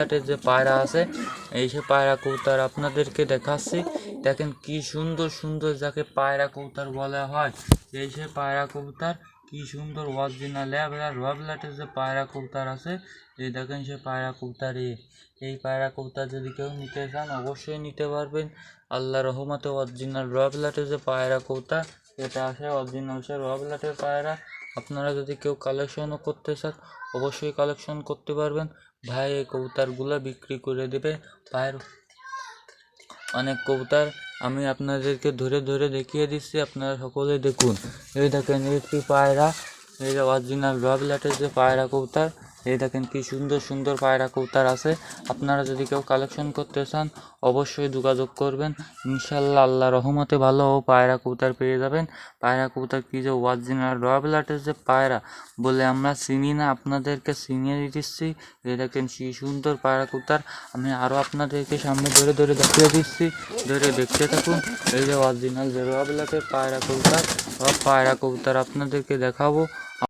হাটের যে পায়রা আছে, এই সে পায়রা কৌতার আপনাদেরকে দেখাচ্ছি। দেখেন কি সুন্দর সুন্দর যাকে পায়রা কৌতার বলা হয়, এই সে পায়রা কবুতর কি সুন্দর অরিজিনাল ল্যাবলা রবলাটের যে পায়রা কবুতর আছে, এই দেখেন সে পায়রা কবুতর এ। এই পায়রা কবুতর যদি কেউ নিতে চান, অবশ্যই নিতে পারবেন। আল্লাহ রহমতে অরিজিনাল রবলাটের যে পায়রা কবুতর, এটা আছে অরিজিনাল সে রবলাটের পায়রা। আপনারা যদি কেউ কালেকশনও করতে চান, অবশ্যই কালেকশন করতে পারবেন। ভাই, এই কবুতারগুলো বিক্রি করে দেবে। ভাইয়ের অনেক কবুতার আমি আপনাদেরকে ধরে ধরে দেখিয়ে দিচ্ছি, আপনারা সকলে দেখুন। এই দেখেন, এই পায়রা, এই যে অরিজিনাল রবিলাটের যে পায়রা কবুতর এই দেখেন কি সুন্দর সুন্দর পায়রা কবুতর আছে। আপনারা যদি কেউ কালেকশন করতে চান, অবশ্যই যোগাযোগ করবেন। ইনশাল্লাহ আল্লাহ রহমতে ভালো ও পায়রা কবুতর পেয়ে যাবেন। পায়রা কবুতর কি যে অরিজিনাল রবিলাটের যে পায়রা, বলে আমরা চিনি না, আপনাদেরকে চিনিয়ে দিচ্ছি। এই দেখেন কি সুন্দর পায়রা কবুতর, আমি আরও আপনাদেরকে সামনে ধরে ধরে দেখিয়ে দিচ্ছি। ধরে দেখতে থাকুন, এই যে অরিজিনাল যে রবিলাটের পায়রা কবুতর, সব পায়রা কবুতর আপনাদেরকে দেখাবো।